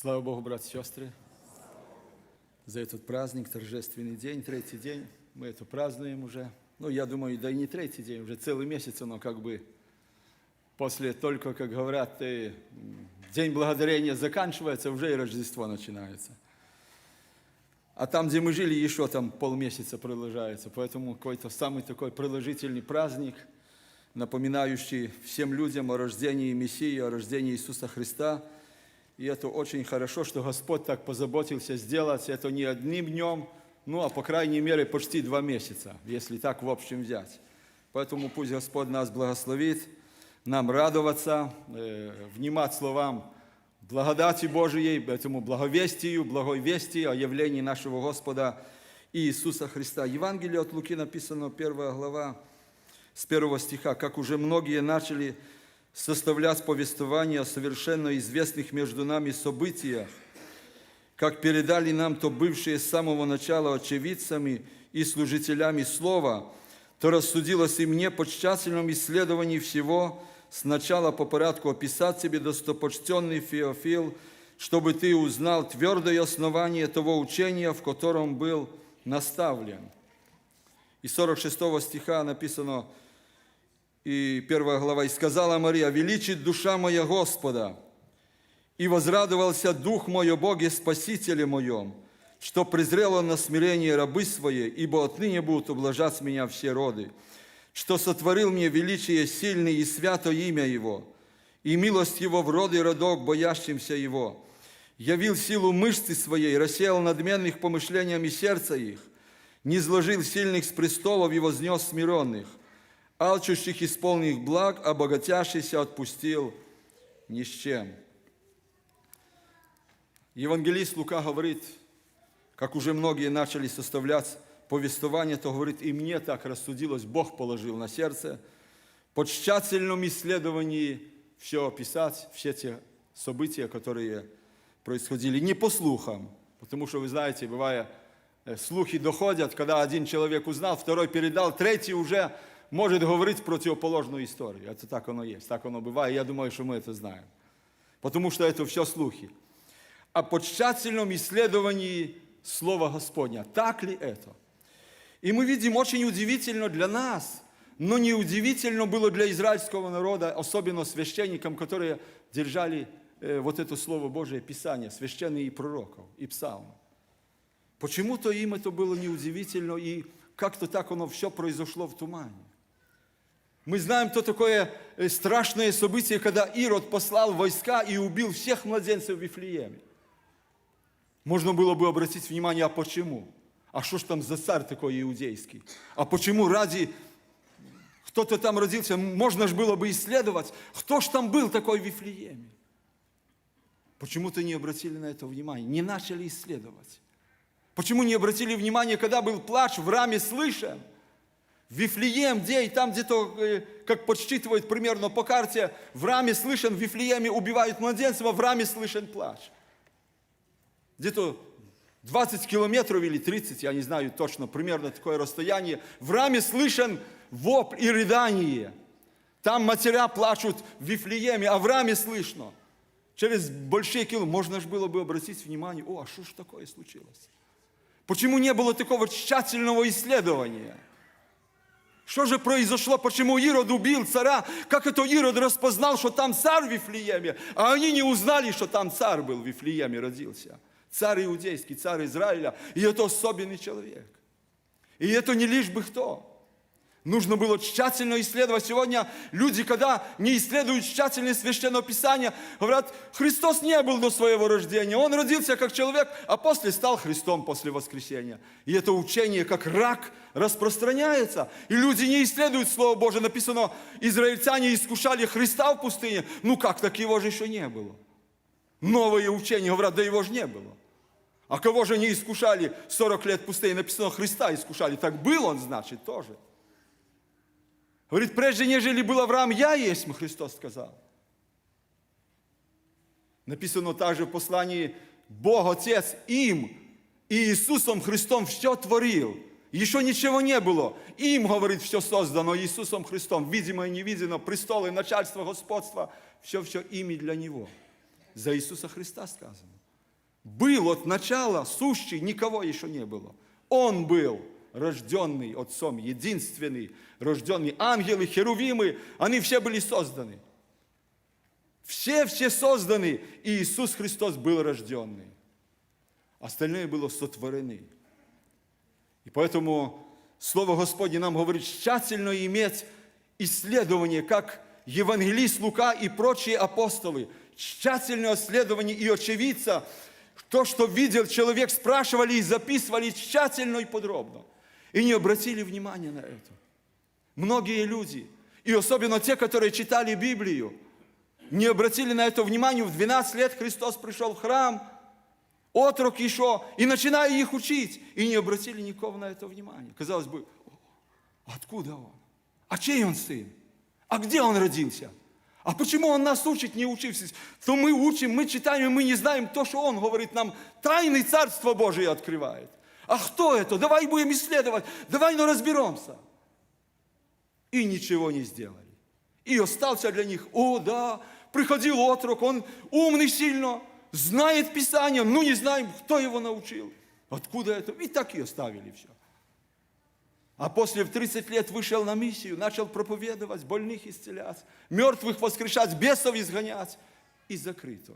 Слава Богу, братья и сестры, за этот праздник, торжественный день, третий день. Мы это празднуем уже. Ну, я думаю, да и не третий день, уже целый месяц, но как бы после только, как говорят, э, День Благодарения заканчивается, уже и Рождество начинается. А там, где мы жили, еще там полмесяца продолжается. Поэтому какой-то самый такой продолжительный праздник, напоминающий всем людям о рождении Мессии, о рождении Иисуса Христа. И это очень хорошо, что Господь так позаботился сделать это не одним днем, ну, а по крайней мере почти два месяца, если так в общем взять. Поэтому пусть Господь нас благословит, нам радоваться, э, внимать словам благодати Божией, этому благовестию, благой вести о явлении нашего Господа Иисуса Христа. Евангелие от Луки написано, первая глава, с первого стиха, как уже многие начали составлять повествование о совершенно известных между нами событиях, как передали нам то бывшие с самого начала очевидцами и служителями Слова, то рассудилось и мне по тщательном исследовании всего сначала по порядку описать тебе, достопочтенный Феофил, чтобы ты узнал твердое основание того учения, в котором был наставлен. И 46 стиха написано, и первая глава, «И сказала Мария, величит душа моя Господа, и возрадовался дух мой о Боге Спасителе моем, что презрело на смирение рабы своей, ибо отныне будут ублажать меня все роды, что сотворил мне величие сильное и свято имя Его, и милость Его в роды родок, боящимся Его, явил силу мышцы своей, рассеял надменных помышлениями сердца их, не сложил сильных с престолов и вознес смиренных, алчущих исполненных благ, а богатящийся отпустил ни с чем. Евангелист Лука говорит, как уже многие начали составлять повествование, то говорит, и мне так рассудилось, Бог положил на сердце, по тщательном исследовании все описать, все те события, которые происходили, не по слухам, потому что, вы знаете, бывая, э, слухи доходят, когда один человек узнал, второй передал, третий уже может говорить противоположную историю. Это так оно есть, так оно бывает. Я думаю, что мы это знаем. Потому что это все слухи. А по тщательном исследовании Слова Господня. Так ли это? И мы видим очень удивительно для нас, но не удивительно было для израильского народа, особенно священникам, которые держали э, вот это Слово Божие, Писание, священные и пророков, и псалмы. Почему-то им это было неудивительно, и как-то так оно все произошло в тумане. Мы знаем то такое э, страшное событие, когда Ирод послал войска и убил всех младенцев в Вифлееме. Можно было бы обратить внимание, а почему? А что ж там за царь такой иудейский? А почему ради кто-то там родился? Можно же было бы исследовать, кто ж там был такой в Вифлееме? Почему-то не обратили на это внимание, не начали исследовать. Почему не обратили внимание, когда был плач в раме слышен? Вифлеем, где и там где-то, э, как подсчитывают примерно по карте, в раме слышен, в Вифлееме убивают младенцев, а в раме слышен плач. Где-то 20 километров или 30, я не знаю точно, примерно такое расстояние, в раме слышен вопль и рыдание. Там матеря плачут в Вифлееме, а в раме слышно. Через большие километры можно же было бы обратить внимание, о, а что ж такое случилось? Почему не было такого тщательного исследования? Что же произошло? Почему Ирод убил царя? Как это Ирод распознал, что там царь в Вифлееме, а они не узнали, что там царь был в Вифлееме, родился? Царь иудейский, царь Израиля. И это особенный человек. И это не лишь бы кто. Нужно было тщательно исследовать. Сегодня люди, когда не исследуют тщательно Священное Писание, говорят, Христос не был до своего рождения. Он родился как человек, а после стал Христом после воскресения. И это учение, как рак, распространяется. И люди не исследуют Слово Божие. Написано, израильтяне искушали Христа в пустыне. Ну как, так его же еще не было. Новое учение, говорят, да его же не было. А кого же не искушали 40 лет в пустыне? Написано, Христа искушали. Так был он, значит, тоже. Говорит, прежде нежели был Авраам, я есть, Христос сказал. Написано также в послании, Бог Отец им и Иисусом Христом все творил. Еще ничего не было. Им, говорит, все создано Иисусом Христом, видимо и невидимо, престолы, начальство, господство, все-все ими для Него. За Иисуса Христа сказано. был от начала сущий, никого еще не было. Он был Рожденный Отцом, единственный, рожденный. Ангелы, херувимы, они все были созданы. Все, все созданы, и Иисус Христос был рожденный. Остальное было сотворены. И поэтому Слово Господне нам говорит, тщательно иметь исследование, как евангелист Лука и прочие апостолы, тщательное исследование и очевидца, то, что видел человек, спрашивали и записывали тщательно и подробно. И не обратили внимания на это. Многие люди, и особенно те, которые читали Библию, не обратили на это внимания. В 12 лет Христос пришел в храм, отрок еще, и начиная их учить, и не обратили никого на это внимания. Казалось бы, откуда он? А чей он сын? А где он родился? А почему он нас учит, не учившись? То мы учим, мы читаем, мы не знаем то, что он говорит нам. Тайны Царства Божие открывает. А кто это? Давай будем исследовать. Давай, ну разберемся. И ничего не сделали. И остался для них, о, да, приходил отрок, он умный сильно, знает Писание, ну не знаем, кто его научил. Откуда это? И так и оставили все. А после в 30 лет вышел на миссию, начал проповедовать, больных исцелять, мертвых воскрешать, бесов изгонять. И закрыто.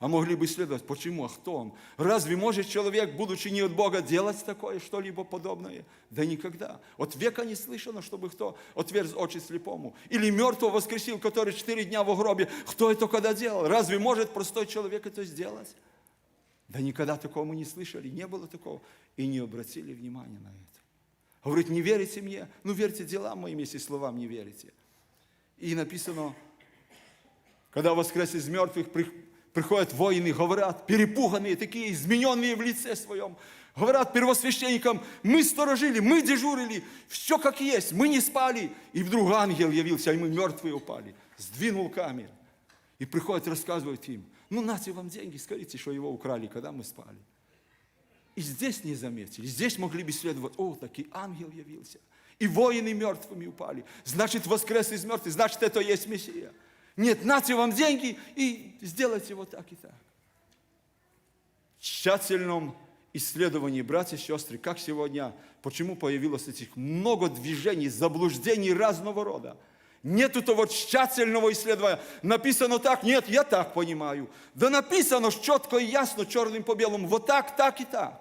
А могли бы исследовать, почему, а кто он? Разве может человек, будучи не от Бога, делать такое, что-либо подобное? Да никогда. От века не слышано, чтобы кто отверз очи слепому. Или мертвого воскресил, который четыре дня в гробе. Кто это когда делал? Разве может простой человек это сделать? Да никогда такого мы не слышали, не было такого. И не обратили внимания на это. Говорит, не верите мне? Ну, верьте делам моим, если словам не верите. И написано, когда воскрес из мертвых, приходят воины, говорят, перепуганные, такие измененные в лице своем, говорят первосвященникам, мы сторожили, мы дежурили, все как есть, мы не спали. И вдруг ангел явился, и мы мертвые упали, сдвинул камень. И приходят, рассказывают им, ну, нате вам деньги, скажите, что его украли, когда мы спали. И здесь не заметили, здесь могли бы следовать, о, таки ангел явился. И воины мертвыми упали. Значит, воскрес из мертвых, значит, это есть Мессия. Нет, нате вам деньги и сделайте вот так и так. В тщательном исследовании, братья и сестры, как сегодня, почему появилось этих много движений, заблуждений разного рода. Нету того тщательного исследования. Написано так, нет, я так понимаю. Да написано четко и ясно, черным по белому, вот так, так и так.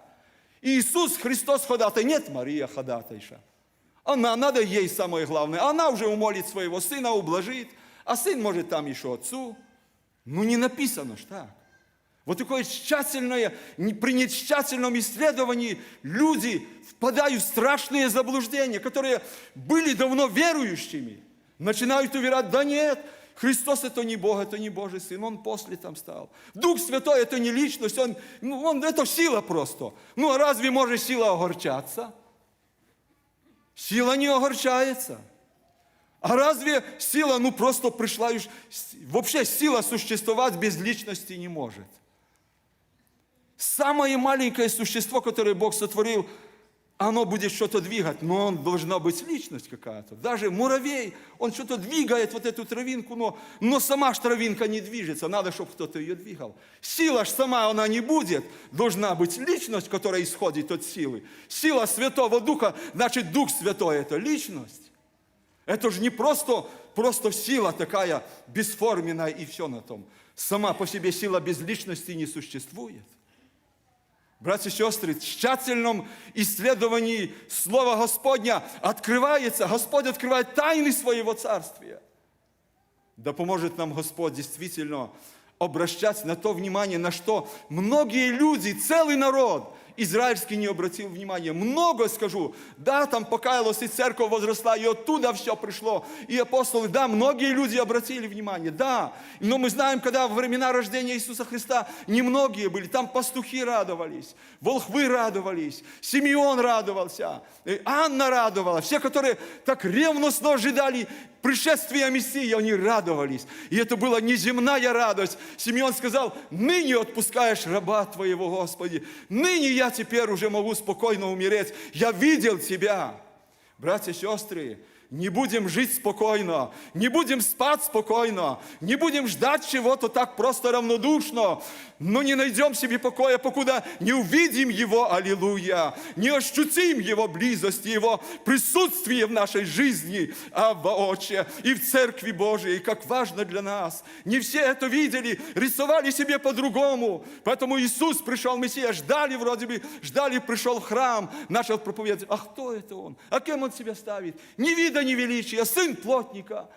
Иисус Христос ходатай, нет, Мария ходатайша. Она, надо ей самое главное. Она уже умолит своего сына, ублажит – а сын может там еще отцу. Ну не написано ж так. Вот такое тщательное, при нетщательном исследовании люди впадают в страшные заблуждения, которые были давно верующими. Начинают уверять, да нет, Христос это не Бог, это не Божий Сын, Он после там стал. Дух Святой это не личность, Он, ну, он это сила просто. Ну а разве может сила огорчаться? Сила не огорчается. А разве сила, ну просто пришла, вообще сила существовать без личности не может. Самое маленькое существо, которое Бог сотворил, оно будет что-то двигать, но он должна быть личность какая-то. Даже муравей, он что-то двигает, вот эту травинку, но, но сама ж травинка не движется, надо, чтобы кто-то ее двигал. Сила ж сама она не будет, должна быть личность, которая исходит от силы. Сила Святого Духа, значит Дух Святой это личность. Это же не просто, просто сила такая бесформенная и все на том. Сама по себе сила без личности не существует. Братья и сестры, в тщательном исследовании Слова Господня открывается, Господь открывает тайны своего Царствия. Да поможет нам Господь действительно обращать на то внимание, на что многие люди, целый народ – израильский не обратил внимания. Много скажу. Да, там покаялась и церковь возросла, и оттуда все пришло. И апостолы, да, многие люди обратили внимание, да. Но мы знаем, когда во времена рождения Иисуса Христа немногие были. Там пастухи радовались, волхвы радовались, Симеон радовался, Анна радовалась. Все, которые так ревностно ожидали пришествия Мессии, они радовались. И это была неземная радость. Симеон сказал, ныне отпускаешь раба Твоего, Господи. Ныне я теперь уже могу спокойно умереть. Я видел Тебя. Братья и сестры, не будем жить спокойно, не будем спать спокойно, не будем ждать чего-то так просто равнодушно, но не найдем себе покоя, покуда не увидим Его, аллилуйя, не ощутим Его близость, Его присутствие в нашей жизни, а воочию и в Церкви Божией, как важно для нас. Не все это видели, рисовали себе по-другому, поэтому Иисус пришел, Мессия, ждали вроде бы, ждали, пришел в храм, начал проповедовать, а кто это Он? А кем Он себя ставит? Не вида, не величия, сын плотника.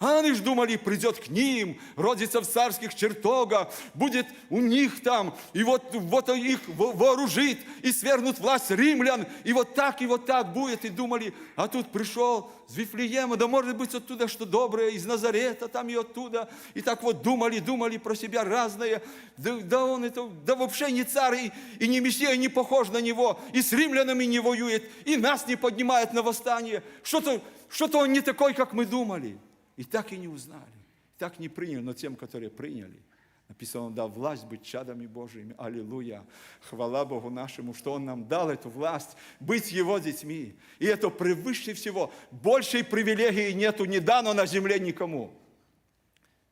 А они ж думали, придет к ним, родится в царских чертогах, будет у них там, и вот, вот их во- вооружит, и свергнут власть римлян, и вот так, и вот так будет, и думали, а тут пришел с Вифлеема, да может быть оттуда что доброе, из Назарета, там и оттуда, и так вот думали, думали про себя разное, да, да он это, да вообще не царь, и, и не мессия, не похож на него, и с римлянами не воюет, и нас не поднимает на восстание, что-то, что-то он не такой, как мы думали. И так и не узнали, так не приняли, но тем, которые приняли, написано, Он дал власть быть чадами Божьими. Аллилуйя. Хвала Богу нашему, что Он нам дал эту власть, быть Его детьми. И это превыше всего. Большей привилегии нету, не дано на земле никому.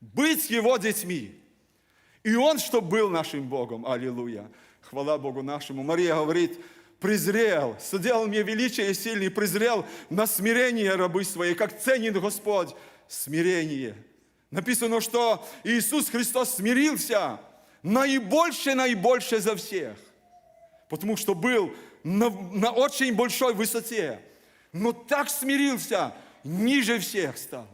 Быть Его детьми. И Он, что был нашим Богом. Аллилуйя. Хвала Богу нашему. Мария говорит, презрел, соделал мне величие сильный, презрел на смирение рабы своей, как ценит Господь смирение. Написано, что Иисус Христос смирился наибольше, наибольше за всех. Потому что был на, на очень большой высоте. Но так смирился, ниже всех стал.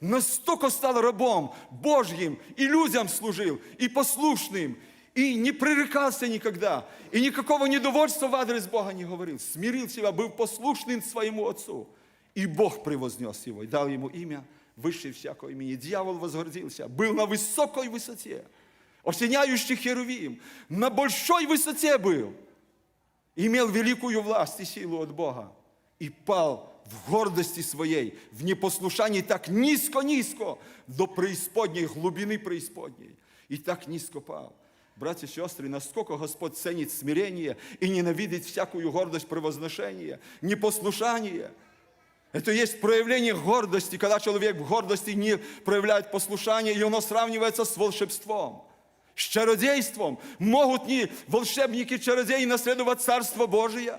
Настолько стал рабом Божьим, и людям служил, и послушным, и не пререкался никогда, и никакого недовольства в адрес Бога не говорил. Смирил себя, был послушным своему Отцу. И Бог превознес его, и дал ему имя выше всякого имени. Дьявол возгордился, был на высокой высоте, осеняющий Херувим, на большой высоте был, имел великую власть и силу от Бога, и пал в гордости своей, в непослушании так низко-низко, до преисподней, глубины преисподней. И так низко пал. Братья и сестры, насколько Господь ценит смирение и ненавидит всякую гордость превозношения, непослушание – это есть проявление гордости, когда человек в гордости не проявляет послушание, и оно сравнивается с волшебством, с чародейством. Могут ли волшебники-чародеи наследовать Царство Божие?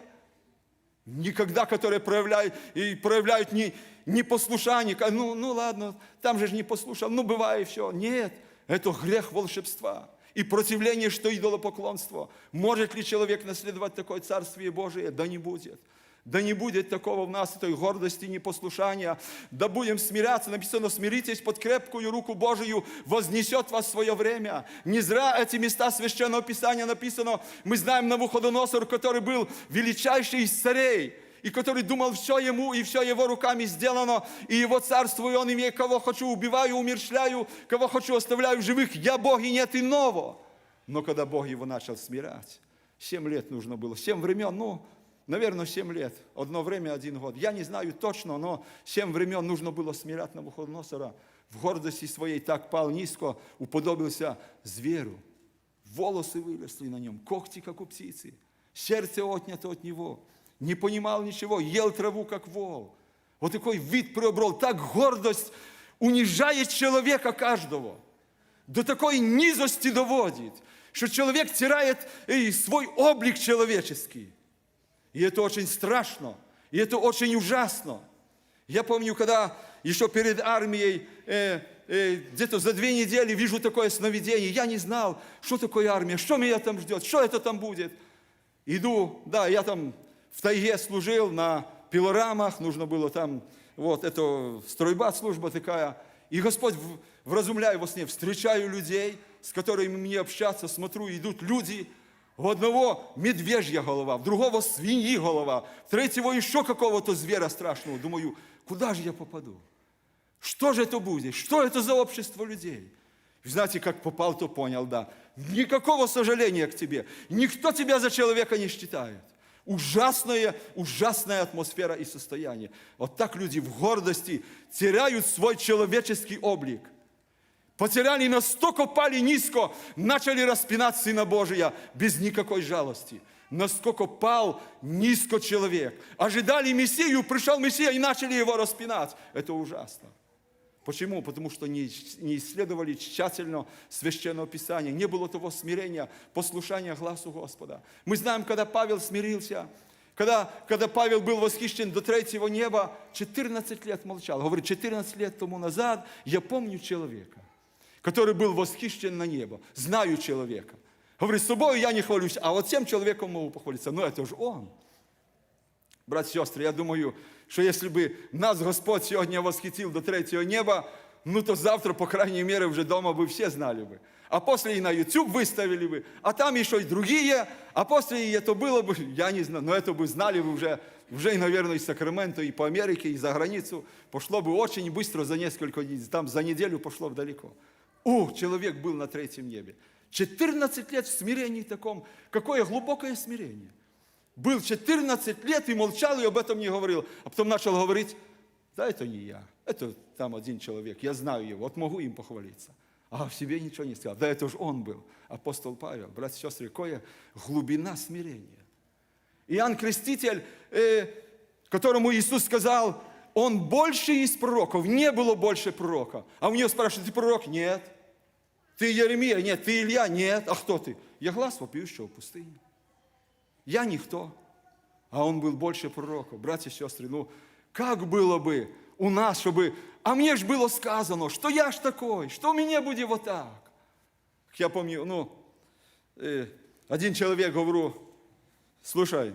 Никогда, которые проявляют, и проявляют не, непослушание. Ну, ну ладно, там же не послушал, ну бывает все. Нет, это грех волшебства и противление, что идолопоклонство. Может ли человек наследовать такое Царствие Божие? Да не будет. Да не будет такого в нас, этой гордости, непослушания. Да будем смиряться. Написано, смиритесь под крепкую руку Божию, вознесет вас свое время. Не зря эти места Священного Писания написано. Мы знаем Навуходоносор, который был величайший из царей, и который думал, все ему и все его руками сделано, и его царство, и он имеет, кого хочу, убиваю, умершляю, кого хочу, оставляю в живых. Я Бог, и нет иного. Но когда Бог его начал смирять, семь лет нужно было, семь времен, ну, наверное, 7 лет. Одно время, один год. Я не знаю точно, но 7 времен нужно было смирять Навуходоносора. В гордости своей так пал низко, уподобился зверю. Волосы выросли на нем, когти, как у птицы. Сердце отнято от него. Не понимал ничего, ел траву, как вол. Вот такой вид приобрел. Так гордость унижает человека каждого. До такой низости доводит, что человек теряет свой облик человеческий. И это очень страшно, и это очень ужасно. Я помню, когда еще перед армией, э, э, где-то за две недели вижу такое сновидение, я не знал, что такое армия, что меня там ждет, что это там будет. Иду, да, я там в тайге служил на пилорамах, нужно было там, вот, это стройбат служба такая. И Господь вразумляю во сне, встречаю людей, с которыми мне общаться, смотрю, идут люди, у одного медвежья голова, в другого свиньи голова, в третьего еще какого-то зверя страшного. Думаю, куда же я попаду? Что же это будет? Что это за общество людей? И знаете, как попал, то понял, да. Никакого сожаления к тебе. Никто тебя за человека не считает. Ужасная, ужасная атмосфера и состояние. Вот так люди в гордости теряют свой человеческий облик – Потеряли настолько, пали низко, начали распинать Сына Божия без никакой жалости. насколько пал низко человек. Ожидали Мессию, пришел Мессия и начали его распинать. Это ужасно. Почему? Потому что не, не исследовали тщательно Священного Писания, не было того смирения, послушания глазу Господа. Мы знаем, когда Павел смирился, когда, когда Павел был восхищен до третьего неба, 14 лет молчал. Говорит, 14 лет тому назад я помню человека, который был восхищен на небо, знаю человека. Говорит, с собой я не хвалюсь, а вот тем человеком могу похвалиться. Но это же он. Брат, сестры, я думаю, что если бы нас Господь сегодня восхитил до третьего неба, ну то завтра, по крайней мере, уже дома бы все знали бы. А после и на YouTube выставили бы, а там еще и другие, а после и это было бы, я не знаю, но это бы знали бы уже, уже и, наверное, из Сакрамента, и по Америке, и за границу. Пошло бы очень быстро за несколько дней, там за неделю пошло бы далеко. О, человек был на третьем небе. 14 лет в смирении таком. Какое глубокое смирение. Был 14 лет и молчал, и об этом не говорил. А потом начал говорить, да это не я, это там один человек, я знаю его, вот могу им похвалиться. А в себе ничего не сказал. Да это же он был, апостол Павел. Братья и сестры, какая глубина смирения. Иоанн Креститель, э, которому Иисус сказал, он больше из пророков, не было больше пророка. А у него спрашивают, ты пророк? Нет. Ты Еремия? Нет. Ты Илья? Нет. А кто ты? Я глаз вопиющего в пустыне. Я никто. А он был больше пророков. Братья и сестры, ну, как было бы у нас, чтобы... А мне ж было сказано, что я ж такой, что мне будет вот так. Я помню, ну, э, один человек говорю, слушай,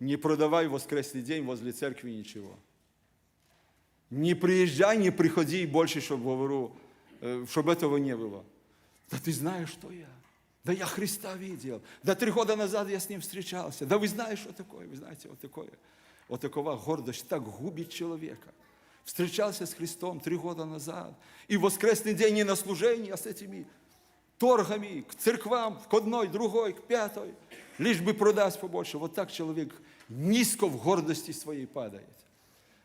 не продавай в воскресный день возле церкви ничего. Не приезжай, не приходи больше, чтобы, говорю, э, чтобы этого не было. Да ты знаешь, что я. Да я Христа видел. Да три года назад я с ним встречался. Да вы знаете, что такое? Вы знаете, вот такое. Вот такова гордость так губит человека. Встречался с Христом три года назад. И в воскресный день не на служении, а с этими торгами к церквам, к одной, другой, к пятой. Лишь бы продать побольше. Вот так человек низко в гордости своей падает.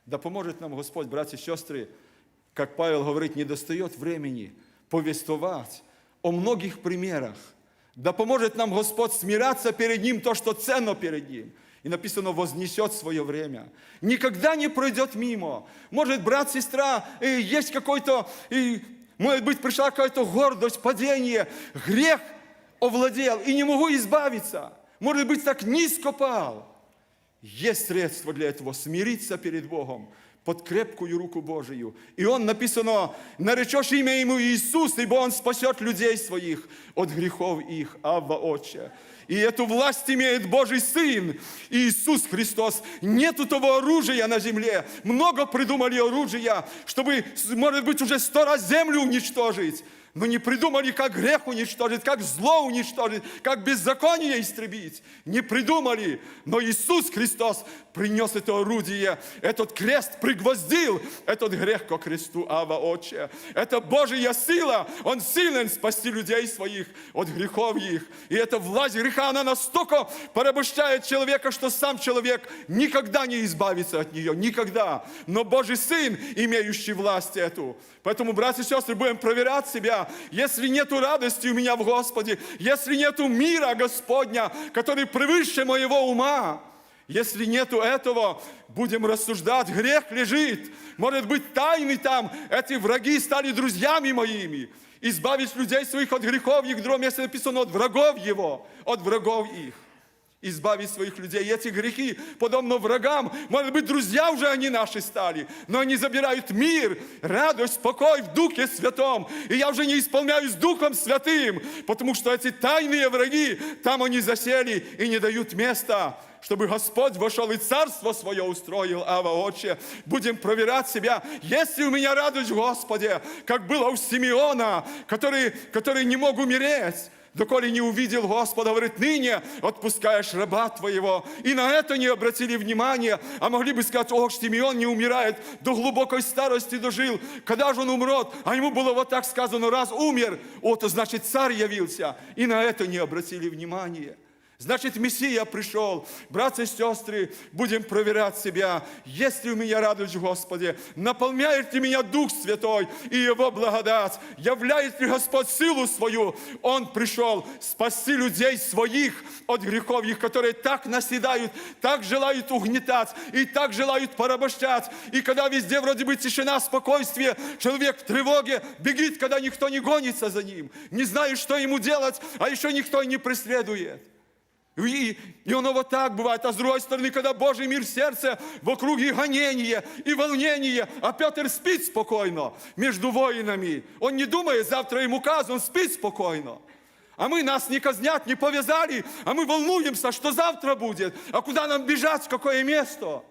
Да поможет нам Господь, братья и сестры, как Павел говорит, не достает времени повествовать о многих примерах. Да поможет нам Господь смиряться перед Ним то, что ценно перед Ним. И написано, вознесет свое время. Никогда не пройдет мимо. Может, брат, сестра, есть какой-то, может быть, пришла какая-то гордость, падение, грех овладел, и не могу избавиться. Может быть, так низко пал. Есть средство для этого смириться перед Богом под крепкую руку Божию. И он написано, наречешь имя ему Иисус, ибо он спасет людей своих от грехов их, Авва Отче. И эту власть имеет Божий Сын, Иисус Христос. Нету того оружия на земле. Много придумали оружия, чтобы, может быть, уже сто раз землю уничтожить но не придумали, как грех уничтожить, как зло уничтожить, как беззаконие истребить. Не придумали, но Иисус Христос принес это орудие, этот крест пригвоздил этот грех ко кресту Ава Отче. Это Божья сила, Он силен спасти людей своих от грехов их. И эта власть греха, она настолько порабощает человека, что сам человек никогда не избавится от нее, никогда. Но Божий Сын, имеющий власть эту. Поэтому, братья и сестры, будем проверять себя, если нету радости у меня в Господе, если нету мира Господня, который превыше моего ума, если нету этого, будем рассуждать, грех лежит. Может быть, тайны там, эти враги стали друзьями моими. Избавить людей своих от грехов, их в другом месте написано от врагов его, от врагов их избавить своих людей. И эти грехи, подобно врагам, может быть, друзья уже они наши стали, но они забирают мир, радость, покой в Духе Святом. И я уже не исполняюсь Духом Святым, потому что эти тайные враги, там они засели и не дают места чтобы Господь вошел и царство свое устроил, Ава Отче. Будем проверять себя, есть ли у меня радость в Господе, как было у Симеона, который, который не мог умереть, доколе не увидел Господа, говорит, ныне отпускаешь раба твоего. И на это не обратили внимания, а могли бы сказать, о, Симеон не умирает, до глубокой старости дожил, когда же он умрет? А ему было вот так сказано, раз умер, вот, значит, царь явился. И на это не обратили внимания. Значит, Мессия пришел. Братья и сестры, будем проверять себя. Есть ли у меня радость в Господе? Наполняет ли меня Дух Святой и Его благодать? Являет ли Господь силу свою? Он пришел спасти людей своих от грехов их, которые так наседают, так желают угнетать и так желают порабощать. И когда везде вроде бы тишина, спокойствие, человек в тревоге бегит, когда никто не гонится за ним, не знает, что ему делать, а еще никто не преследует. И, и оно вот так бывает. А с другой стороны, когда Божий мир в сердце, вокруг и гонение, и волнение, а Петр спит спокойно между воинами. Он не думает, завтра ему каз, он спит спокойно. А мы нас не казнят, не повязали, а мы волнуемся, что завтра будет, а куда нам бежать, в какое место.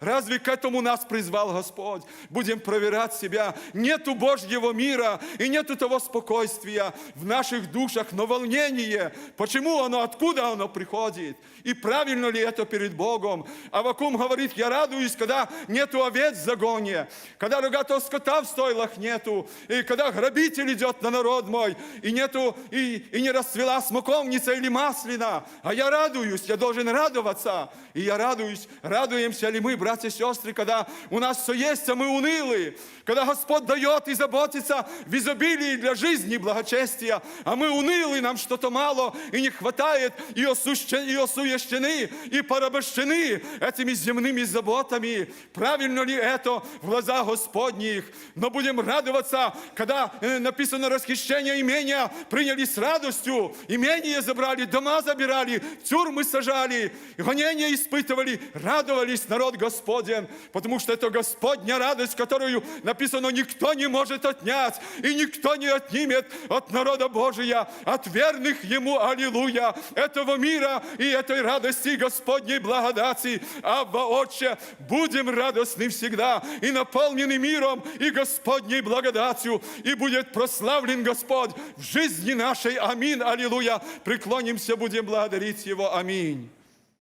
Разве к этому нас призвал Господь? Будем проверять себя. Нету Божьего мира и нету того спокойствия в наших душах, но волнение. Почему оно, откуда оно приходит? И правильно ли это перед Богом? Авакум говорит, я радуюсь, когда нету овец в загоне, когда рогатого скота в стойлах нету, и когда грабитель идет на народ мой, и нету, и, и не расцвела смоковница или маслина. А я радуюсь, я должен радоваться. И я радуюсь, радуемся ли мы, братья и сестры, когда у нас все есть, а мы унылы, когда Господь дает и заботится в изобилии для жизни благочестия, а мы унылы, нам что-то мало и не хватает, и, осущ- и осуещены, и порабощены этими земными заботами. Правильно ли это в глазах Господних? Но будем радоваться, когда написано расхищение имения, приняли с радостью, имение забрали, дома забирали, тюрьмы сажали, гонения испытывали, радовались народ Господен, потому что это Господня радость, которую написано, никто не может отнять, и никто не отнимет от народа Божия, от верных Ему, аллилуйя, этого мира и этой радости Господней благодати. Абба, Отче, будем радостны всегда и наполнены миром и Господней благодатью, и будет прославлен Господь в жизни нашей. Аминь, аллилуйя. Преклонимся, будем благодарить Его. Аминь.